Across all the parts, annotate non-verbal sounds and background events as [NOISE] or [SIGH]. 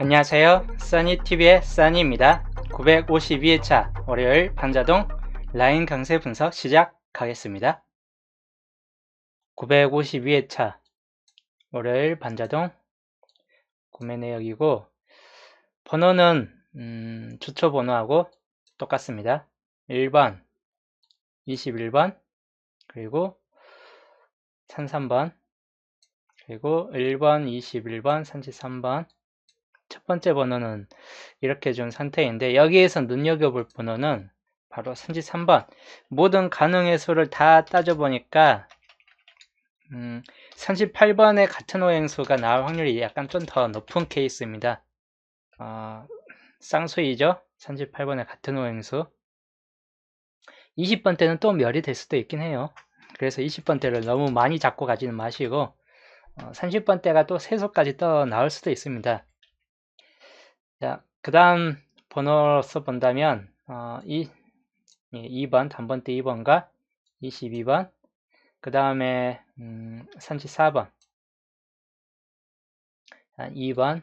안녕하세요. 써니TV의 써니입니다. 952회차 월요일 반자동 라인 강세 분석 시작하겠습니다. 952회차 월요일 반자동 구매 내역이고 번호는 음, 주초 번호하고 똑같습니다. 1번, 21번, 그리고 33번, 그리고 1번, 21번, 33번, 첫 번째 번호는 이렇게 준 상태인데 여기에서 눈여겨볼 번호는 바로 33번 모든 가능의 수를 다 따져보니까 음, 38번의 같은 오행수가 나올 확률이 약간 좀 더 높은 케이스입니다. 어, 쌍수이죠? 38번의 같은 오행수 20번 때는 또 멸이 될 수도 있긴 해요. 그래서 20번 때를 너무 많이 잡고 가지는 마시고 어, 30번 때가 또 세수까지 떠 나올 수도 있습니다. 자, 그 다음 번호로서 본다면 어, 이, 2번, 단번대 2번과 22번 그 다음에 음, 34번. 2번,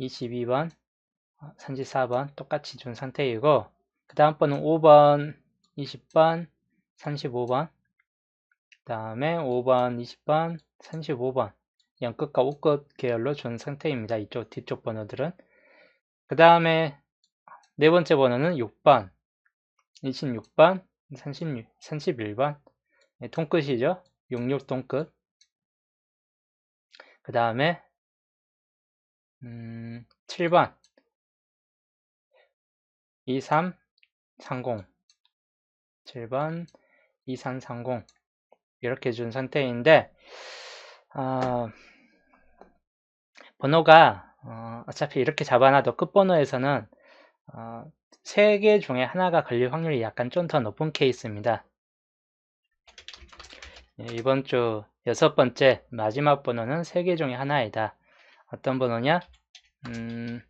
22번, 34번 똑같이 준 상태이고 그 다음 번은 5번, 20번, 35번 그 다음에 5번, 20번, 35번. 양끝과 우끝 계열로 준 상태입니다. 이쪽 뒤쪽 번호들은 그 다음에 네 번째 번호는 6번, 26번, 36, 31번, 네, 통끝이죠. 66 통끝. 그 다음에 음, 7번, 2330, 7번, 2330 이렇게 준 상태인데 어, 번호가 어, 차피 이렇게 잡아놔도 끝번호에서는 어, 3개 중에 하나가 걸릴 확률이 약간 좀 더 높은 케이스입니다. 예, 이번 주 여섯 번째 마지막 번호는 3개 중에 하나이다. 어떤 번호냐? 음,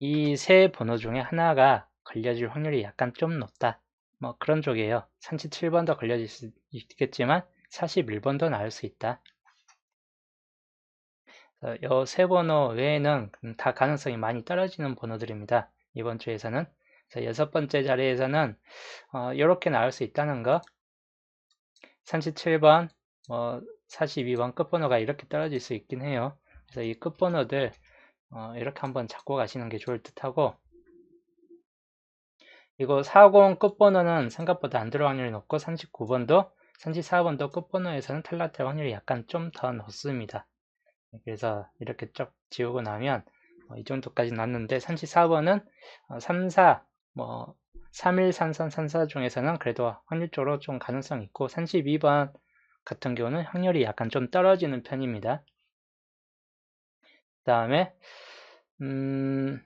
이 세 번호 중에 하나가 걸려질 확률이 약간 좀 높다. 뭐 그런 쪽이에요. 37번도 걸려질 수 있겠지만 41번도 나올 수 있다. 이 세 번호 외에는 다 가능성이 많이 떨어지는 번호들입니다. 이번 주에서는 여섯 번째 자리에서는 어, 이렇게 나올 수 있다는 거 37번, 뭐 42번 끝번호가 이렇게 떨어질 수 있긴 해요. 그래서 이 끝번호들 어, 이렇게 한번 잡고 가시는 게 좋을 듯 하고 이거 40 끝번호는 생각보다 안 들어 확률이 높고 39번도 34번도 끝번호에서는 탈락될 확률이 약간 좀 더 높습니다. 그래서 이렇게 쭉 지우고 나면 뭐이 정도까지 났는데 34번은 3, 4, 뭐 3일, 33, 34 중에서는 그래도 확률적으로 좀 가능성 있고 32번 같은 경우는 확률이 약간 좀 떨어지는 편입니다. 그 다음에 음,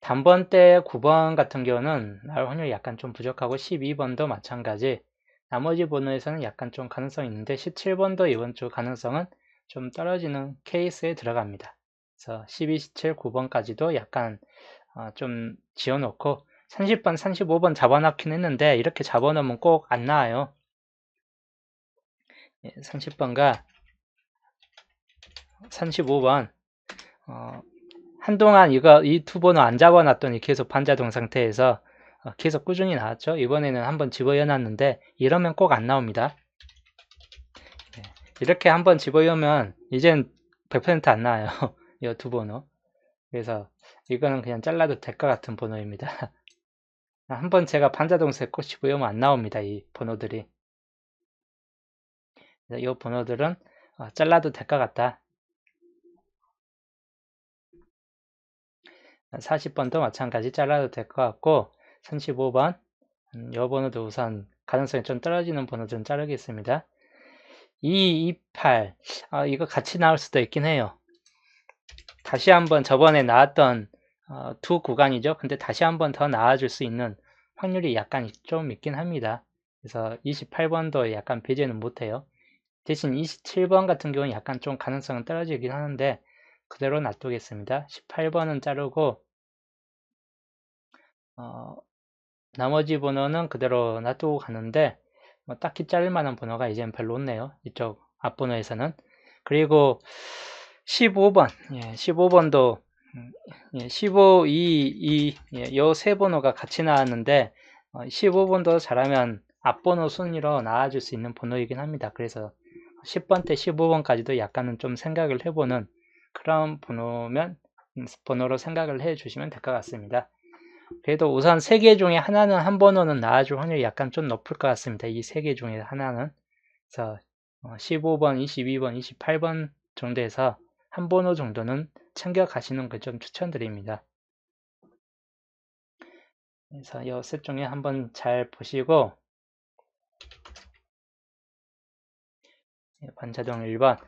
단번대 9번 같은 경우는 나올 확률이 약간 좀 부족하고 12번도 마찬가지 나머지 번호에서는 약간 좀 가능성이 있는데 17번도 이번 주 가능성은 좀 떨어지는 케이스에 들어갑니다. 그래서 12, 17, 9번까지도 약간 어, 좀 지어놓고 30번, 35번 잡아놓긴 했는데 이렇게 잡아놓으면 꼭 안 나와요. 30번과 35번 어, 한동안 이거 이 두 번호 안 잡아놨더니 계속 반자동 상태에서 어, 계속 꾸준히 나왔죠. 이번에는 한번 집어넣어놨는데 이러면 꼭 안 나옵니다. 이렇게 한번 집어넣으면 이젠 100%안 나와요. [LAUGHS] 이 두 번호. 그래서 이거는 그냥 잘라도 될 것 같은 번호입니다. [LAUGHS] 한번 제가 꼭 집어넣으면 안 나옵니다. 이 번호들이. 이 번호들은 어, 잘라도 될 것 같다. 40번도 마찬가지 잘라도 될 것 같고 35번 음, 이 번호도 우선 가능성이 좀 떨어지는 번호들은 자르겠습니다. 2, 2, 8 아, 이거 같이 나올 수도 있긴 해요. 다시 한번 저번에 나왔던 어, 두 구간이죠. 근데 다시 한번 더 나와줄 수 있는 확률이 약간 좀 있긴 합니다. 그래서 28번도 약간 배제는 못해요. 대신 27번 같은 경우는 약간 좀 가능성은 떨어지긴 하는데 그대로 놔두겠습니다. 18번은 자르고 어, 나머지 번호는 그대로 놔두고 가는데 뭐 딱히 자를 만한 번호가 이제는 별로 없네요. 이쪽 앞번호에서는. 그리고 15번, 예, 15번도 예, 15, 2, 2, 예, 요세 번호가 같이 나왔는데 어, 15번도 잘하면 앞번호 순위로 나와줄 수 있는 번호이긴 합니다. 그래서 10번 때 15번까지도 약간은 좀 생각을 해보는 그런 번호면 음, 번호로 생각을 해 주시면 될 것 같습니다. 그래도 우선 세 개 중에 하나는 한 번호는 나와줄 확률이 약간 좀 높을 것 같습니다. 이 세 개 중에 하나는 그래서 15번, 22번, 28번 정도에서 한 번호 정도는 챙겨 가시는 걸 좀 추천드립니다. 그래서 이셋 중에 한번 잘 보시고 반자동 1번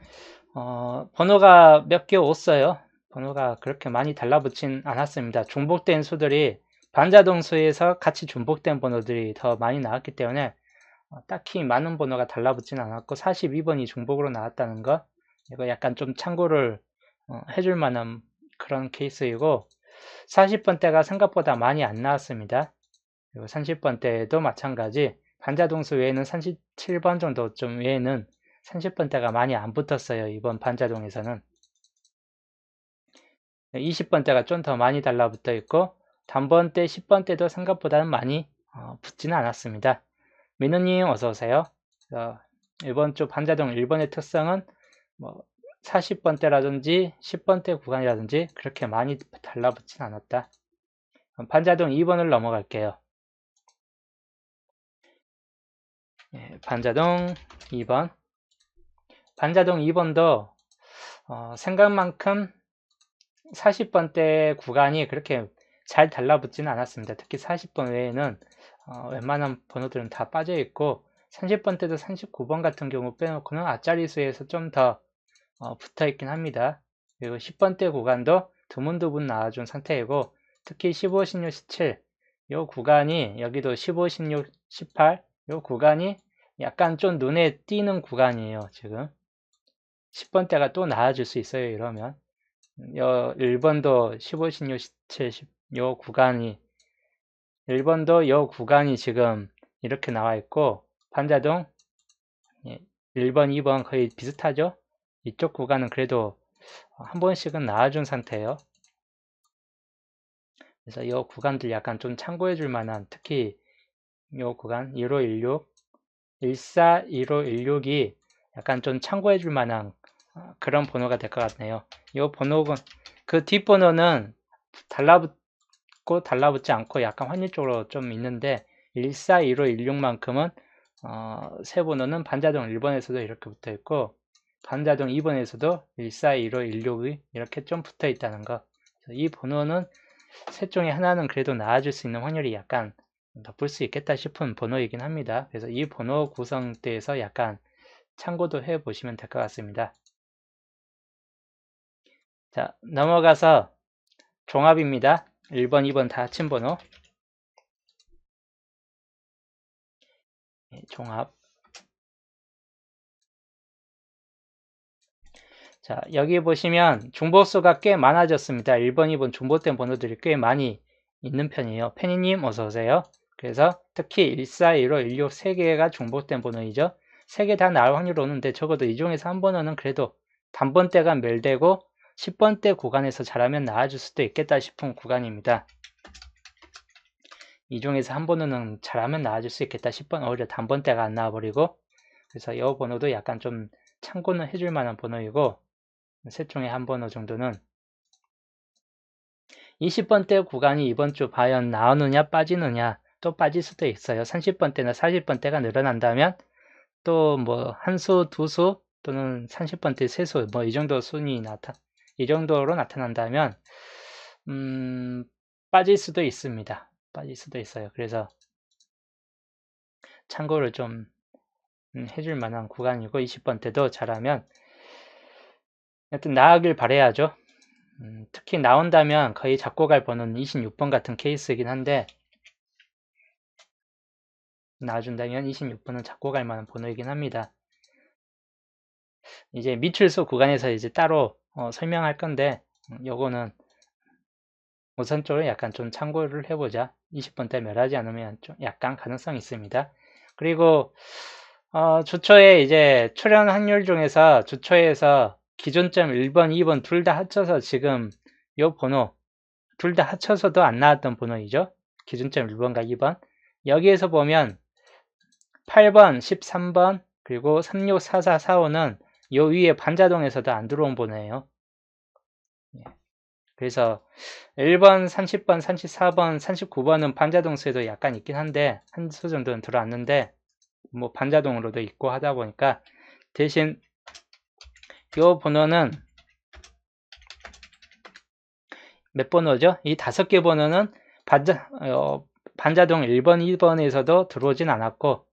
어, 번호가 몇 개 없어요. 번호가 그렇게 많이 달라붙진 않았습니다. 중복된 수들이 반자동수에서 같이 중복된 번호들이 더 많이 나왔기 때문에 어, 딱히 많은 번호가 달라붙진 않았고 42번이 중복으로 나왔다는 거 이거 약간 좀 참고를 어, 해줄 만한 그런 케이스이고 40번대가 생각보다 많이 안 나왔습니다. 그리고 30번대도 마찬가지 반자동수 외에는 37번 정도좀 외에는 30번대가 많이 안 붙었어요. 이번 반자동에서는 20번대가 좀 더 많이 달라붙어 있고 단번대 10번대도 생각보다는 많이 어, 붙지는 않았습니다. 민우님 어서오세요. 어, 이번 주 반자동 1번의 특성은 뭐 40번대라든지 10번대 구간이라든지 그렇게 많이 달라붙진 않았다. 반자동 2번을 넘어갈게요. 예, 반자동 2번 반자동 2번도 어, 생각만큼 40번대 구간이 그렇게 잘 달라붙지는 않았습니다. 특히 40번 외에는 어, 웬만한 번호들은 다 빠져 있고 30번 때도 39번 같은 경우 빼놓고는 앞자리 수에서 좀더 어, 붙어 있긴 합니다. 그리고 10번 대 구간도 드문드문 나와준 상태이고 특히 15, 16, 17이 구간이 여기도 15, 16, 18이 구간이 약간 좀 눈에 띄는 구간이에요. 지금 10번 대가 또 나와줄 수 있어요. 이러면 요 1번도 15, 16, 17, 10, 요 구간이 1번도 요 구간이 지금 이렇게 나와 있고 반자동 1번, 예, 2번 거의 비슷하죠? 이쪽 구간은 그래도 한 번씩은 나와준 상태예요. 그래서 이 구간들 약간 좀 참고해 줄 만한 특히 이 구간 1516, 14, 1516이 약간 좀 참고해 줄 만한 어, 그런 번호가 될 것 같네요. 이 번호는 그 뒷번호는 달라붙 고 달라붙지 않고 약간 확률적으로 좀 있는데 141516만큼은 어, 세 번호는 반자동 1번에서도 이렇게 붙어 있고 반자동 2번에서도 141516이 이렇게 좀 붙어 있다는 거. 이 번호는 셋 중에 하나는 그래도 나아질 수 있는 확률이 약간 높을 수 있겠다 싶은 번호이긴 합니다. 그래서 이 번호 구성대에서 약간 참고도 해 보시면 될 것 같습니다. 자, 넘어가서 종합입니다. 1번, 2번 다 합친 번호. 네, 종합. 자, 여기 보시면 중복수가 꽤 많아졌습니다. 1번, 2번 중복된 번호들이 꽤 많이 있는 편이에요. 페니님 어서오세요. 그래서 특히 1415, 16 3개가 중복된 번호이죠. 3개 다 나올 확률이 오는데 적어도 이 중에서 한 번호는 그래도 단번대가 멸되고 10번대 구간에서 잘하면 나아질 수도 있겠다 싶은 구간입니다. 이 중에서 한 번호는 잘하면 나아질 수 있겠다 10번 오히려 단번대가 안 나와버리고 그래서 이 번호도 약간 좀 참고는 해줄 만한 번호이고 셋 중에 한 번호 정도는 20번대 구간이 이번 주 과연 나오느냐 빠지느냐 또 빠질 수도 있어요. 30번대나 40번대가 늘어난다면 또 뭐 한 수, 두 수 또는 30번대 세 수 뭐 이 정도 순위 나타 이 정도로 나타난다면 음, 빠질 수도 있습니다. 빠질 수도 있어요. 그래서 참고를 좀 음, 해줄 만한 구간이고 20번 때도 잘하면 하여튼 나가길 바래야죠. 음, 특히 나온다면 거의 잡고 갈 번호는 26번 같은 케이스이긴 한데 나와준다면 26번은 잡고 갈 만한 번호이긴 합니다. 이제 미출수 구간에서 이제 따로 어, 설명할 건데 음, 요거는 우선적으로 약간 좀 참고를 해보자 20번대 멸하지 않으면 좀 약간 가능성이 있습니다 그리고 어, 주초에 이제 출연 확률 중에서 주초에서 기존점 1번, 2번 둘 다 합쳐서 지금 요 번호 둘 다 합쳐서도 안 나왔던 번호이죠. 기준점 1번과 2번. 여기에서 보면 8번, 13번, 그리고 364445는 요 위에 반자동에서도 안 들어온 번호예요. 예. 그래서 1번, 30번, 34번, 39번은 반자동수에도 약간 있긴 한데 한 수 정도는 들어왔는데 뭐 반자동으로도 있고 하다 보니까 대신 요 번호는 몇 번호죠? 이 다섯 개 번호는 반자, 어, 반자동 1번, 2번에서도 들어오진 않았고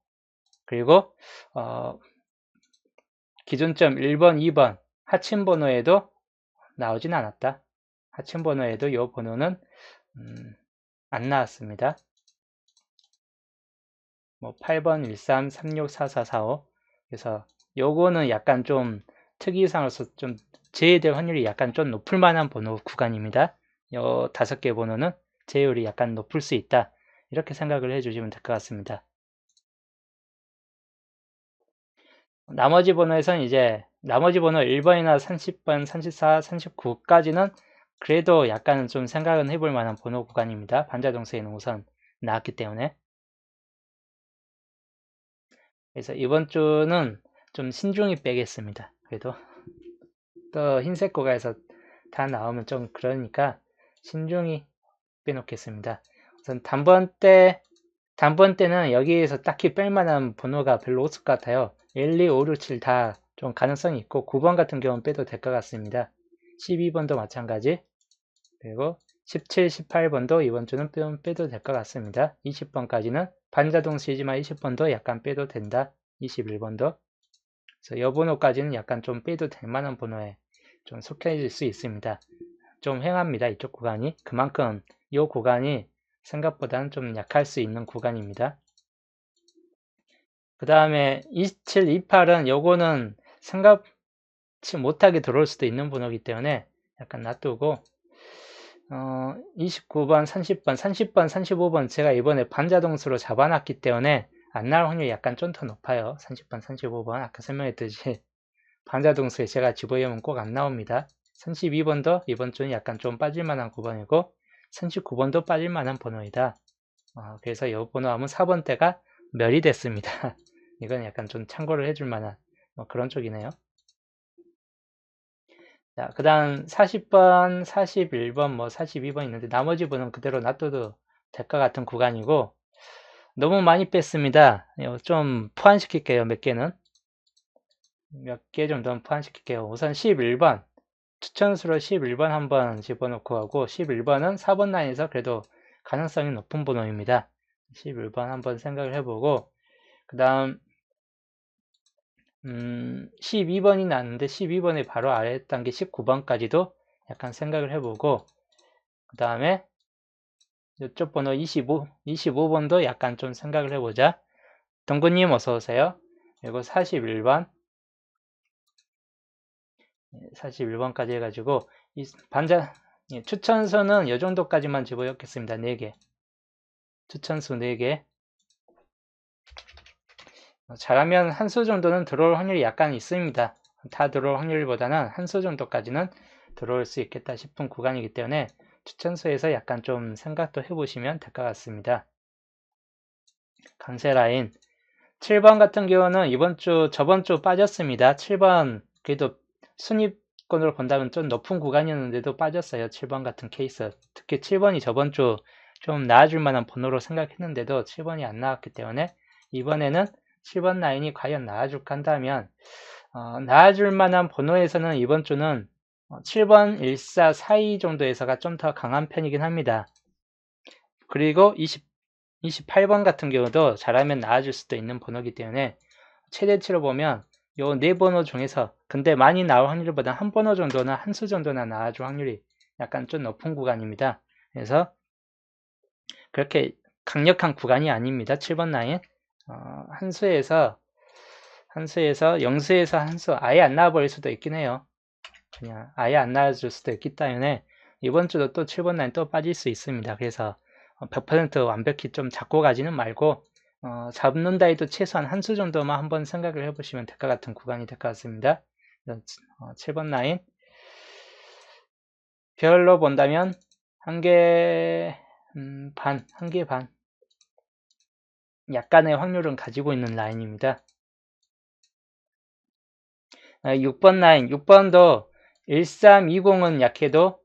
그리고 어, 기준점 1번, 2번 하층 번호에도 나오진 않았다. 하층 번호에도 이 번호는 음, 안 나왔습니다. 뭐 8번 13 36 44 45 그래서 요거는 약간 좀 특이상으로서 좀 제외될 확률이 약간 좀 높을 만한 번호 구간입니다. 요 다섯 개 번호는 제율이 약간 높을 수 있다. 이렇게 생각을 해주시면 될 것 같습니다. 나머지 번호에서는 이제 나머지 번호 1번이나 30번, 34, 39까지는 그래도 약간 좀 생각은 해볼 만한 번호 구간입니다. 반자동수에는 우선 나왔기 때문에 그래서 이번 주는 좀 신중히 빼겠습니다. 그래도 또 흰색 구간에서 다 나오면 좀 그러니까 신중히 빼놓겠습니다. 우선 단번 때 단번 때는 여기에서 딱히 뺄 만한 번호가 별로 없을 것 같아요. 1, 2, 5, 6, 7 다 좀 가능성이 있고 9번 같은 경우는 빼도 될 것 같습니다. 12번도 마찬가지 그리고 17, 18번도 이번 주는 빼도 될 것 같습니다. 20번까지는 반자동 수이지만 20번도 약간 빼도 된다. 21번도 그래서 여 번호까지는 약간 좀 빼도 될 만한 번호에 좀 속해질 수 있습니다. 좀 횡합니다. 이쪽 구간이 그만큼 이 구간이 생각보다는 좀 약할 수 있는 구간입니다. 그 다음에 27, 28은 요거는 생각치 못하게 들어올 수도 있는 번호이기 때문에 약간 놔두고 어, 29번, 30번, 30번, 35번 제가 이번에 반자동수로 잡아놨기 때문에 안 나올 확률이 약간 좀 더 높아요. 30번, 35번 아까 설명했듯이 반자동수에 제가 집어넣으면 꼭 안 나옵니다. 32번도 이번 주는 약간 좀 빠질만한 9번이고 39번도 빠질만한 번호이다. 어, 그래서 이 번호 하면 4번 때가 멸이 됐습니다. [LAUGHS] 이건 약간 좀 참고를 해줄 만한 뭐 그런 쪽이네요. 자, 그 다음 40번, 41번, 뭐 42번 있는데 나머지 번호는 그대로 놔둬도 될 것 같은 구간이고 너무 많이 뺐습니다. 좀 포함시킬게요. 몇 개는. 몇개 정도는 포함시킬게요. 우선 11번. 추천수로 11번 한번 집어넣고 하고 11번은 4번 라인에서 그래도 가능성이 높은 번호입니다. 11번 한번 생각을 해보고 그 다음 음, 12번이 나왔는데 12번에 바로 아래 단계 19번까지도 약간 생각을 해보고 그 다음에 이쪽 번호 25, 25번도 약간 좀 생각을 해보자. 동구님 어서오세요. 그리고 41번 41번까지 해가지고 이 반자 예, 추천수는 이 정도까지만 집어넣겠습니다. 4개 추천수 4개 잘하면 한 수 정도는 들어올 확률이 약간 있습니다. 다 들어올 확률보다는 한 수 정도까지는 들어올 수 있겠다 싶은 구간이기 때문에 추천수에서 약간 좀 생각도 해보시면 될 것 같습니다. 강세 라인 7번 같은 경우는 이번 주 저번 주 빠졌습니다. 7번 그래도 순위권으로 본다면 좀 높은 구간이었는데도 빠졌어요. 7번 같은 케이스. 특히 7번이 저번 주 좀 나아줄 만한 번호로 생각했는데도 7번이 안 나왔기 때문에 이번에는 7번 라인이 과연 나아줄까 한다면 어, 나아줄 만한 번호에서는 이번 주는 7번, 14, 42 정도에서가 좀 더 강한 편이긴 합니다. 그리고 20, 28번 같은 경우도 잘하면 나아질 수도 있는 번호이기 때문에 최대치로 보면 요 네 번호 중에서 근데 많이 나올 확률보다 한 번호 정도나 한 수 정도나 나아줄 확률이 약간 좀 높은 구간입니다. 그래서 그렇게 강력한 구간이 아닙니다. 7번 라인 어, 한 수에서 한 수에서 0수에서 한수 아예 안 나와버릴 수도 있긴 해요. 그냥 아예 안 나와줄 수도 있기 때문에 이번 주도 또 7번 라인 또 빠질 수 있습니다. 그래서 100% 완벽히 좀 잡고 가지는 말고 어, 잡는다 해도 최소한 한 수 정도만 한번 생각을 해보시면 될 것 같은 구간이 될 것 같습니다. 어, 7번 라인 별로 본다면 한 개, 음, 반, 한 개 반. 약간의 확률은 가지고 있는 라인입니다. 6번 아, 라인, 6번도 1320은 약해도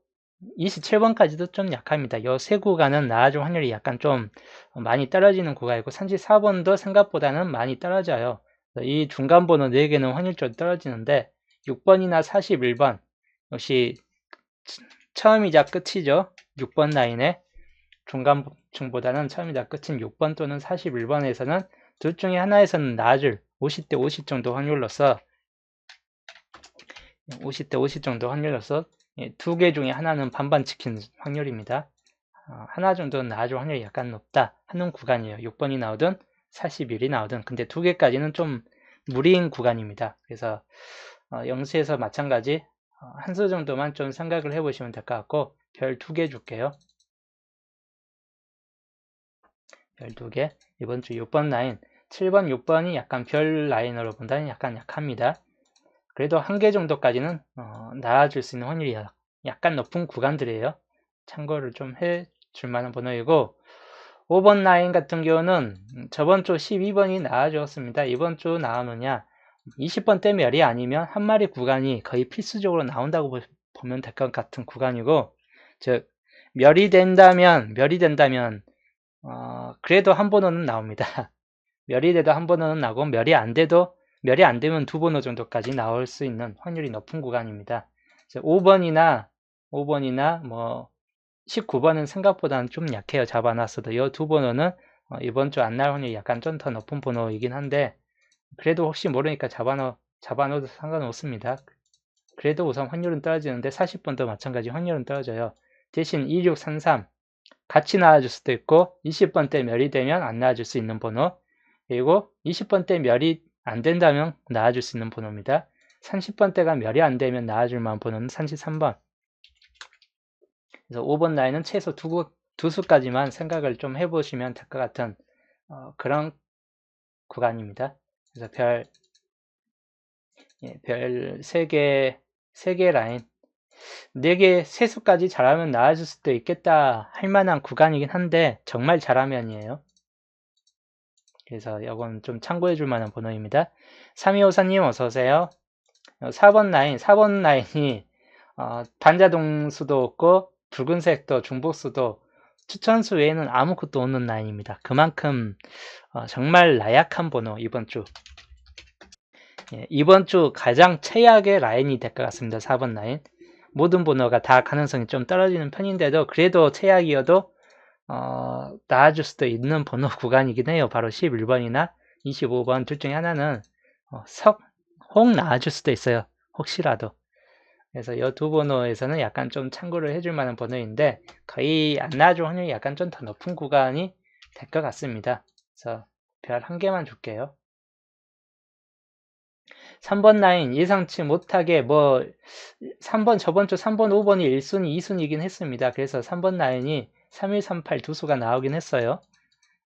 27번까지도 좀 약합니다. 이세 구간은 나아질 확률이 약간 좀 많이 떨어지는 구간이고 34번도 생각보다는 많이 떨어져요. 이 중간 번호 4개는 확률적으로 떨어지는데 6번이나 41번 역시 처음이자 끝이죠. 6번 라인에 중간층보다는 처음이자 끝인 6번 또는 41번에서는 둘 중에 하나에서는 나아질 50대 50 정도 확률로서 50대 50 정도 확률로서 예, 두개 중에 하나는 반반 지킨 확률입니다. 어, 하나 정도는 나아질 확률이 약간 높다 하는 구간이에요. 6번이 나오든 41이 나오든 근데 두 개까지는 좀 무리인 구간입니다. 그래서 어, 영수에서 마찬가지 어, 한수 정도만 좀 생각을 해보시면 될 것 같고 별 두 개 줄게요. 별두 개. 이번 주 6번 라인 7번, 6번이 약간 별 라인으로 본다면 약간 약합니다. 그래도 한 개 정도까지는 어, 나아질 수 있는 확률이 약간 높은 구간들이에요. 참고를 좀 해 줄 만한 번호이고 5번 라인 같은 경우는 저번 주 12번이 나아졌습니다. 이번 주 나오느냐 20번 때멸이 아니면 한 마리 구간이 거의 필수적으로 나온다고 보면 될 것 같은 구간이고 즉 멸이 된다면 멸이 된다면 어, 그래도 한 번호는 나옵니다. [LAUGHS] 멸이 돼도 한 번호는 나고 멸이 안 돼도 멸이 안 되면 두 번호 정도까지 나올 수 있는 확률이 높은 구간입니다. 5번이나 5번이나 뭐 19번은 생각보다는 좀 약해요. 잡아놨어도 이 두 번호는 어, 이번 주 안 날 확률이 약간 좀 더 높은 번호이긴 한데 그래도 혹시 모르니까 잡아놓, 잡아놓어도 상관없습니다. 그래도 우선 확률은 떨어지는데 40번도 마찬가지 확률은 떨어져요. 대신 2633 같이 나와줄 수도 있고 20번 때 멸이 되면 안 나와줄 수 있는 번호 그리고 20번 때 멸이 안 된다면 나와줄 수 있는 번호입니다. 30번 때가 멸이 안 되면 나와줄 만한 번호는 33번 그래서 5번 라인은 최소 두, 두 수까지만 생각을 좀 해보시면 될 것 같은 어, 그런 구간입니다. 그래서 별, 예, 별 3개, 3개 라인, 4개, 3수까지 잘하면 나아질 수도 있겠다 할 만한 구간이긴 한데, 정말 잘하면이에요. 그래서 이건 좀 참고해 줄 만한 번호입니다. 3254님 어서오세요. 4번 라인, 4번 라인이 어, 반자동수도 없고 붉은색도 중복수도 추천수 외에는 아무것도 없는 라인입니다. 그만큼 어, 정말 나약한 번호 이번 주 예, 이번 주 가장 최악의 라인이 될 것 같습니다. 4번 라인 모든 번호가 다 가능성이 좀 떨어지는 편인데도 그래도 최악이어도 어, 나아질 수도 있는 번호 [LAUGHS] 구간이긴 해요. 바로 11번이나 25번 둘 중에 하나는 어, 석 혹 나아질 수도 있어요. 혹시라도 그래서 이 두 번호에서는 약간 좀 참고를 해줄 만한 번호인데 거의 안 나아질 확률이 약간 좀 더 높은 구간이 될 것 같습니다. 그래서 별 한 개만 줄게요. 3번 라인 예상치 못하게 뭐 3번 저번 주 3번 5번이 1순위 2순위이긴 했습니다. 그래서 3번 라인이 3138 두 수가 나오긴 했어요.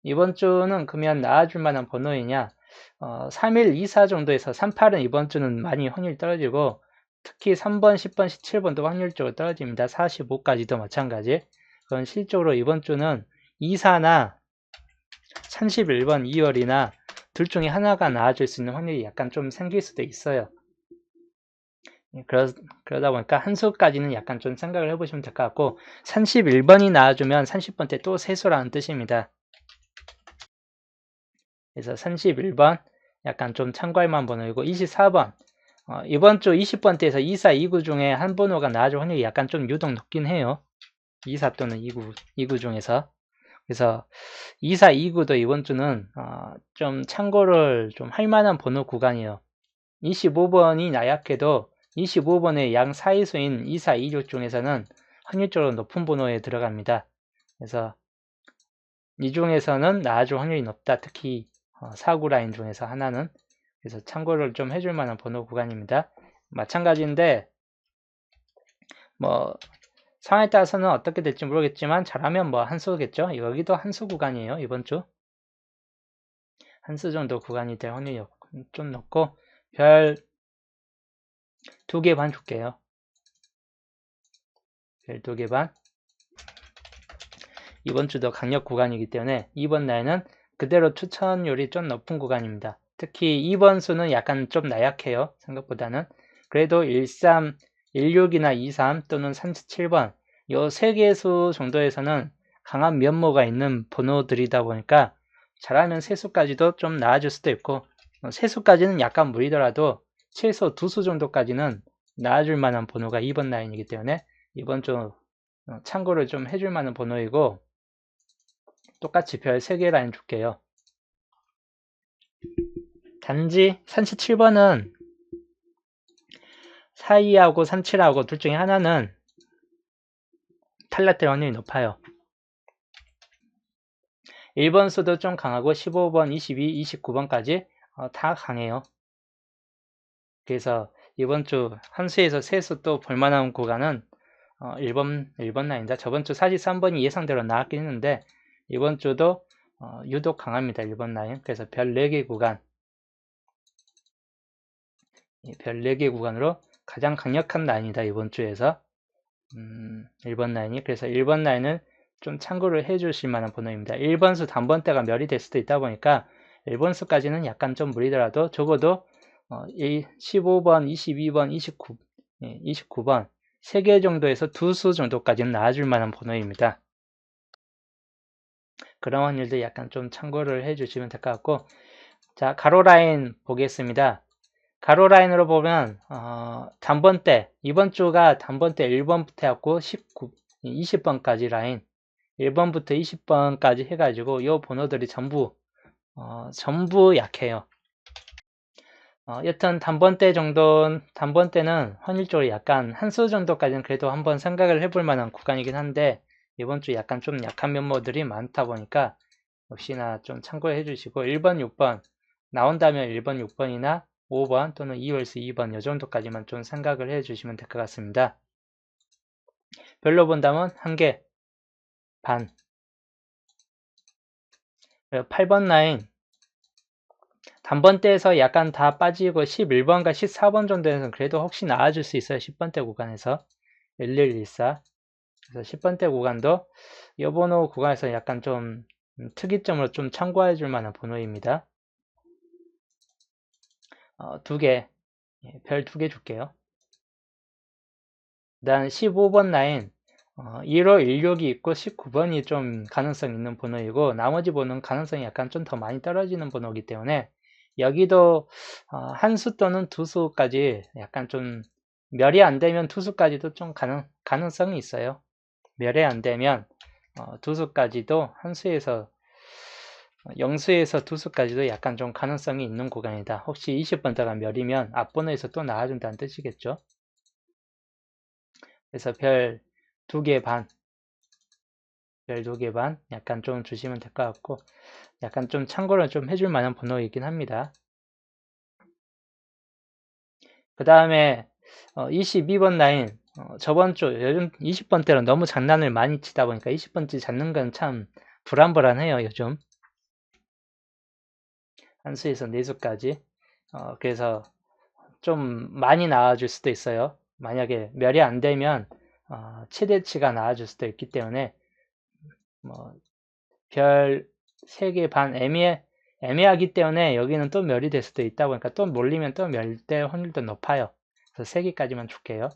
이번 주는 그러면 나아줄 만한 번호이냐 어, 3124 정도에서 38은 이번 주는 많이 확률이 떨어지고 특히 3번, 10번, 17번도 확률적으로 떨어집니다. 45까지도 마찬가지. 그건 실적으로 이번 주는 2사나 31번 2월이나 둘 중에 하나가 나아질 수 있는 확률이 약간 좀 생길 수도 있어요. 예, 그러, 그러다 보니까 한 수까지는 약간 좀 생각을 해보시면 될 것 같고 31번이 나와주면 30번 때 또 세수라는 뜻입니다. 그래서 31번 약간 좀 참고할 만한 번호이고 24번 어, 이번 주 20번대에서 24, 29 중에 한 번호가 나아질 확률이 약간 좀 유독 높긴 해요. 24 또는 29, 29 중에서. 그래서 24, 29도 이번 주는 어, 좀 참고를 좀 할 만한 번호 구간이에요. 25번이 나약해도 25번의 양 사이수인 24, 26 중에서는 확률적으로 높은 번호에 들어갑니다. 그래서 이 중에서는 나아질 확률이 높다. 특히 어, 사구 라인 중에서 하나는 그래서 참고를 좀 해줄 만한 번호 구간입니다. 마찬가지인데 뭐 상황에 따라서는 어떻게 될지 모르겠지만 잘하면 뭐 한수겠죠. 여기도 한수 구간이에요. 이번 주 한수 정도 구간이 될 확률이 좀 높고 별 두 개 반 줄게요. 별 두 개 반. 이번 주도 강력 구간이기 때문에 2번 라인은 그대로 추천율이 좀 높은 구간입니다. 특히 2번 수는 약간 좀 나약해요. 생각보다는. 그래도 13, 16이나 23 또는 37번 요세 개수 정도에서는 강한 면모가 있는 번호들이다 보니까 잘하면 세수까지도 좀 나아질 수도 있고 어, 세수까지는 약간 무리더라도 최소 두 수 정도까지는 나아줄 만한 번호가 2번 라인이기 때문에 이번 좀 어, 참고를 좀 해줄 만한 번호이고 똑같이 별 3개 라인 줄게요. 단지 37번은 42하고 37하고 둘 중에 하나는 탈락될 확률이 높아요. 1번 수도 좀 강하고 15번, 22, 29번까지 어, 다 강해요. 그래서 이번 주 한수에서 세수 또 볼만한 구간은 어, 1번, 1번 라인이다. 저번 주 43번이 예상대로 나왔긴 했는데 이번 주도 어, 유독 강합니다. 1번 라인. 그래서 별 4개 구간 별 4개 구간으로 가장 강력한 라인이다. 이번 주에서 음, 1번 라인이 그래서 1번 라인을 좀 참고를 해 주실 만한 번호입니다. 1번 수 단번대가 멸이 될 수도 있다 보니까 1번 수까지는 약간 좀 무리더라도 적어도 어, 15번, 22번, 29, 예, 29번 3개 정도에서 두 수 정도까지는 나아줄 만한 번호입니다. 그런 확률도 약간 좀 참고를 해 주시면 될 것 같고 자 가로 라인 보겠습니다. 가로 라인으로 보면 어, 단번대 이번 주가 단번대 1번부터 해갖고 19, 20번까지 라인 1번부터 20번까지 해가지고 이 번호들이 전부 어, 전부 약해요. 어, 여튼 단번대 정도 단번대는 확률적으로 약간 한 수 정도까지는 그래도 한번 생각을 해볼 만한 구간이긴 한데 이번 주 약간 좀 약한 면모들이 많다 보니까 역시나 좀 참고해 주시고 1번, 6번 나온다면 1번, 6번이나 5번 또는 2월수 2번 이 정도까지만 좀 생각을 해 주시면 될 것 같습니다. 별로 본다면 1개 반 8번 라인 단번대에서 약간 다 빠지고 11번과 14번 정도에서는 그래도 혹시 나아질 수 있어요. 10번대 구간에서 1114 그래서 10번대 구간도 이 번호 구간에서 약간 좀 특이점으로 좀 참고해 줄 만한 번호입니다. 어, 두 개, 예, 별두 개 줄게요. 그 다음 15번 라인 어, 1호 16이 있고 19번이 좀 가능성 있는 번호이고 나머지 번호는 가능성이 약간 좀 더 많이 떨어지는 번호이기 때문에 여기도 어, 한 수 또는 두 수까지 약간 좀 멸이 안 되면 두 수까지도 좀 가능, 가능성이 있어요. 멸이 안 되면 어, 두 수까지도 한 수에서 영수에서 두 수까지도 약간 좀 가능성이 있는 구간이다. 혹시 20번대가 멸이면 앞번호에서 또 나와준다는 뜻이겠죠. 그래서 별 두 개 반, 별 두 개 반 약간 좀 주시면 될 것 같고 약간 좀 참고를 좀 해줄 만한 번호이긴 합니다. 그 다음에 어, 22번 라인 어, 저번 주 요즘 20번대로 너무 장난을 많이 치다 보니까 20번째 잡는 건 참 불안불안해요 요즘 한 수에서 네 수까지 어, 그래서 좀 많이 나와줄 수도 있어요 만약에 멸이 안 되면 어, 최대치가 나와줄 수도 있기 때문에 뭐 별 3개 반 애매해, 애매하기 때문에 여기는 또 멸이 될 수도 있다 보니까 또 몰리면 또 멸될 확률도 높아요. 그래서 3개까지만 줄게요.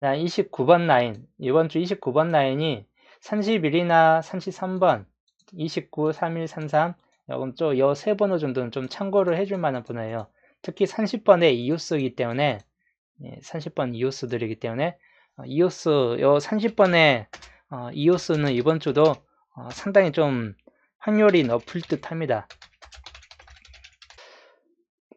자, 29번 라인. 이번 주 29번 라인이 31이나 33번, 29, 31, 33, 이건 또요세 번호 정도는 좀 참고를 해줄 만한 번호예요. 특히 30번의 이웃수이기 때문에, 30번 예, 이웃수들이기 때문에, 어, 이웃수, 요 30번의 어, 이오스는 이번 주도 어, 상당히 좀 확률이 높을 듯 합니다.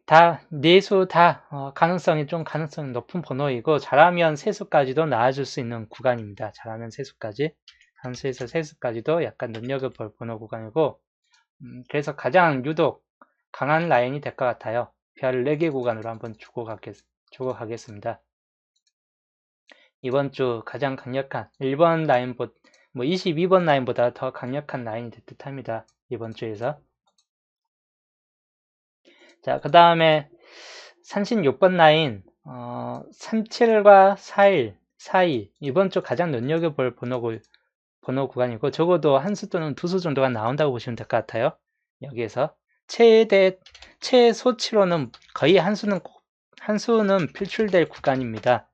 다, 네수 다 어, 가능성이 좀 가능성이 높은 번호이고 잘하면 세수까지도 나아질 수 있는 구간입니다. 잘하면 세수까지 한수에서 세수까지도 약간 눈여겨볼 번호 구간이고 음, 그래서 가장 유독 강한 라인이 될 것 같아요. 별 4개 구간으로 한번 주고, 가겠, 주고 가겠습니다. 이번 주 가장 강력한 1번 라인보 뭐 22번 라인보다 더 강력한 라인이 될 듯 합니다. 이번 주에서 자 그 다음에 산신 6번 라인 어, 37과 41 사이 이번 주 가장 눈여겨볼 번호, 구- 번호 구간이고 적어도 한 수 또는 두 수 정도가 나온다고 보시면 될 것 같아요. 여기에서 최대 최소치로는 거의 한 수는 꼭- 한 수는 필출될 구간입니다.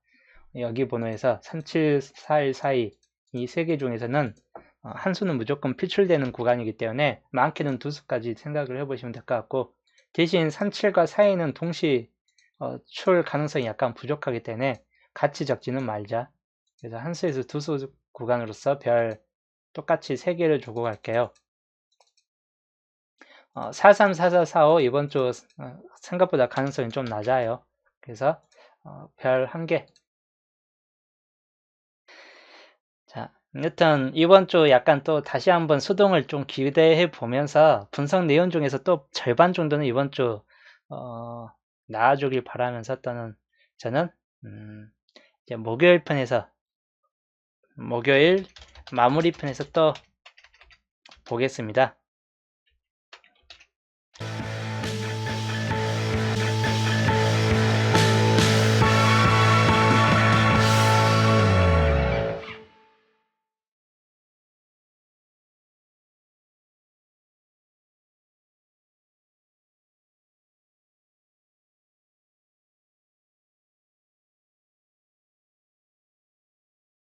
여기 번호에서 37, 41, 42 이 세 개 중에서는 어, 한 수는 무조건 필출되는 구간이기 때문에 많게는 두 수까지 생각을 해보시면 될 것 같고 대신 37과 42는 동시 어, 출 가능성이 약간 부족하기 때문에 같이 적지는 말자. 그래서 한 수에서 두 수 구간으로서 별 똑같이 세 개를 주고 갈게요. 어, 43, 44, 45 이번 주 어, 생각보다 가능성이 좀 낮아요. 그래서 어, 별한 개. 자, 여튼 이번 주 약간 또 다시 한번 수동을 좀 기대해 보면서 분석 내용 중에서 또 절반 정도는 이번 주 어, 나아주길 바라면서 또는 저는 음, 이제 목요일 편에서 목요일 마무리 편에서 또 보겠습니다.